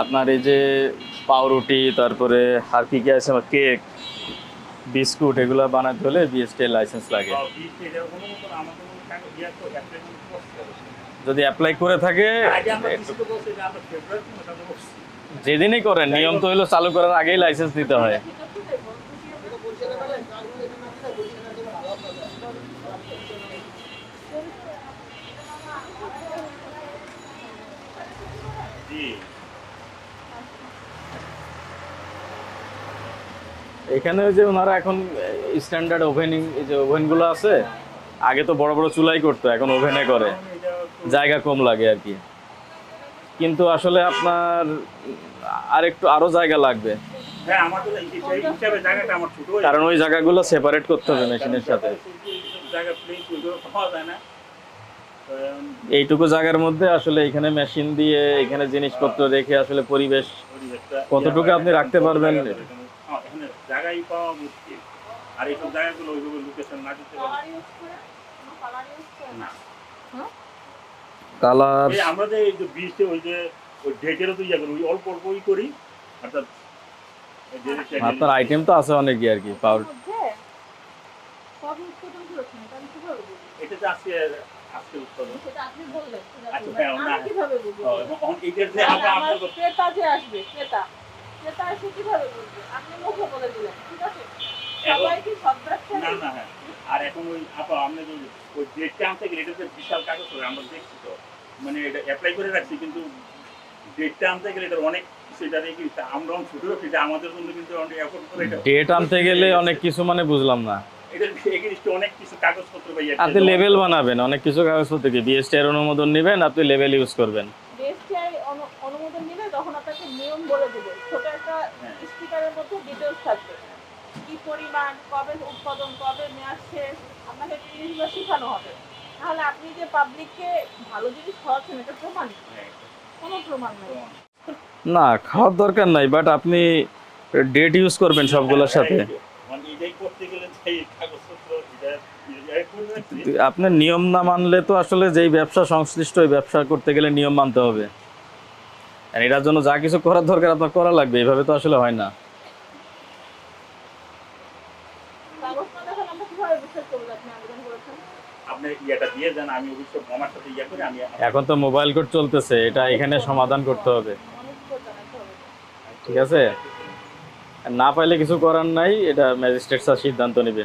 আপনার এই যে পাউরুটি তারপরে আর কি কি আছে? আমার কেক বিস্কুট এগুলো বানাতে হলে বিএসটি লাইসেন্স লাগে। যদি অ্যাপ্লাই করে থাকে যেদিনই করেন নিয়ম তো হলো চালু করার আগেই লাইসেন্স দিতে হয়। এখানে যে ওনারা এখন স্ট্যান্ডার্ড ওভেনিং এই যে ওভেনগুলো আছে আগে তো বড় বড় চুলাই করতো এখন ওভেনে করে। জায়গা কম লাগে আর কি। কিন্তু আসলে আপনার আর একটু আরও জায়গা লাগবে। হ্যাঁ কারণ ওই জায়গাগুলো সেপারেট করতে হবে মেশিনের সাথে। এইটুকু জায়গার মধ্যে আসলে এখানে মেশিন দিয়ে এখানে জিনিসপত্র রেখে আসলে পরিবেশ কতটুকু আপনি রাখতে পারবেন? জায়গাই পাওয়া মুশকিল। আর এইসব জায়গাগুলো ওইভাবে লোকেশন না দিতে পারলে না। কালার আমরা যে এই যে বীজটা ওই যে ওই ডেটেরও তো ইয়ে করি ওই অল্প অল্পই করি। অর্থাৎ আপনার আইটেম তো আছে অনেকই আর কি তো আজকে যে ক্রেতা এসে কীভাবে বুঝবে আপনি মুখে বলে দিলেন ঠিক আছে? সবাই কি সব ব্যবসা না না হ্যাঁ। আর এখন ওই আপা আপনি যে ওই ডেটটা আনতে গেলে এটা বিশাল কাগজ হবে আমরা দেখছি তো মানে এটা অ্যাপ্লাই করে রাখছি কিন্তু ডেটটা আনতে গেলে এটা অনেক অনেক ডেট আনতে গেলে কিছু মানে বুঝলাম না। এটা অনেক কিছু কাগজপত্র আপনি লেভেল বানাবেন অনেক কিছু কাগজপত্র কি বিএসটি এর অনুমোদন নেবেন আপনি লেভেল ইউজ করবেন ডিএসটিআই অনুমোদন নিলে তখন আপনাকে নিয়ম বলে দেবে ছোট একটা হ্যাঁ। স্পিকারের মধ্যে ডিটেলস থাকবে। কি পরিমাণ, কবে উৎপাদন, কবে মেয়াদ শেষ, আপনাকে জিনিসগুলো শেখানো হবে। তাহলে আপনি যে পাবলিককে ভালো জিনিস খাওয়াচ্ছেন, এটা প্রমাণ কোনো প্রমাণ নেই। না, খাওয়ার দরকার নাই বাট আপনি ডেট ইউজ করবেন সবগুলোর সাথে। আপনার নিয়ম না মানলে তো আসলে যেই ব্যবসা সংশ্লিষ্ট, ওই ব্যবসা করতে গেলে নিয়ম মানতে হবে। এটার জন্য যা কিছু করার দরকার আপনার করা লাগবে, এভাবে তো আসলে হয় না কাগজ না দেখালে আমরা কীভাবে বিশ্বাস করব যে আপনি আবেদন করেছেন আপনি ইয়েটা দিয়ে দেন আমি অবশ্য আমার সাথে ইয়ে করে আমি এখন তো মোবাইল কোড চলতেছে, এটা এখানে সমাধান করতে হবে। ঠিক আছে? না পাইলে কিছু করার নাই, এটা ম্যাজিস্ট্রেট স্যার সিদ্ধান্ত নেবে।